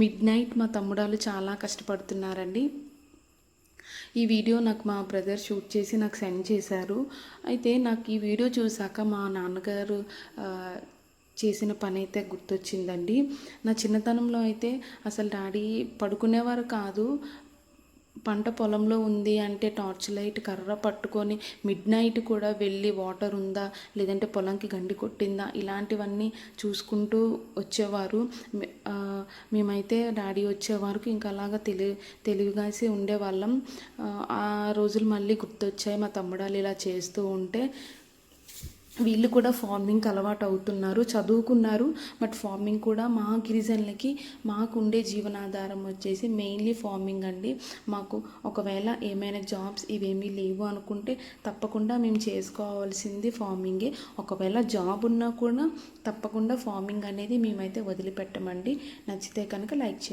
Mid night మా తమ్ముడాలు చాలా కష్టపడుతున్నారండి. ఈ వీడియో నాకు మా బ్రదర్ షూట్ చేసి నాకు సెండ్ చేశారు. అయితే నాకు ఈ వీడియో చూసాక మా నాన్నగారు చేసిన పని అయితే గుర్తొచ్చిందండి. నా చిన్నతనంలో అయితే అసలు డాడీ పడుకునేవారు కాదు పంట పొలంలో ఉంది అంటే టార్చ్ లైట్ కర్ర పట్టుకొని మిడ్ నైట్ కూడా వెళ్ళి వాటర్ ఉందా? లేదంటే పొలంకి గండి కొట్టిందా? ఇలాంటివన్నీ చూసుకుంటూ వచ్చేవారు. మేమైతే డాడీ వచ్చే వరకు ఇంకా అలాగా తెలి తెలివిగాసి ఉండేవాళ్ళం. ఆ రోజులు మళ్ళీ గుర్తొచ్చాయి. మా తమ్ముడాలు ఇలా చేస్తూ ఉంటే వీళ్ళు కూడా ఫార్మింగ్కి అలవాటు అవుతున్నారు చదువుకున్నారు. బట్ ఫార్మింగ్ కూడా మా గిరిజనులకి మాకు ఉండే జీవనాధారం వచ్చేసి మెయిన్లీ ఫార్మింగ్ అండి. మాకు ఒకవేళ ఏమైనా జాబ్స్ ఇవేమీ లేవు అనుకుంటే తప్పకుండా మేము చేసుకోవాల్సింది ఫార్మింగే. ఒకవేళ జాబ్ ఉన్నా కూడా తప్పకుండా ఫార్మింగ్ అనేది మేమైతే వదిలిపెట్టమండి. నచ్చితే కనుక లైక్ చేయండి.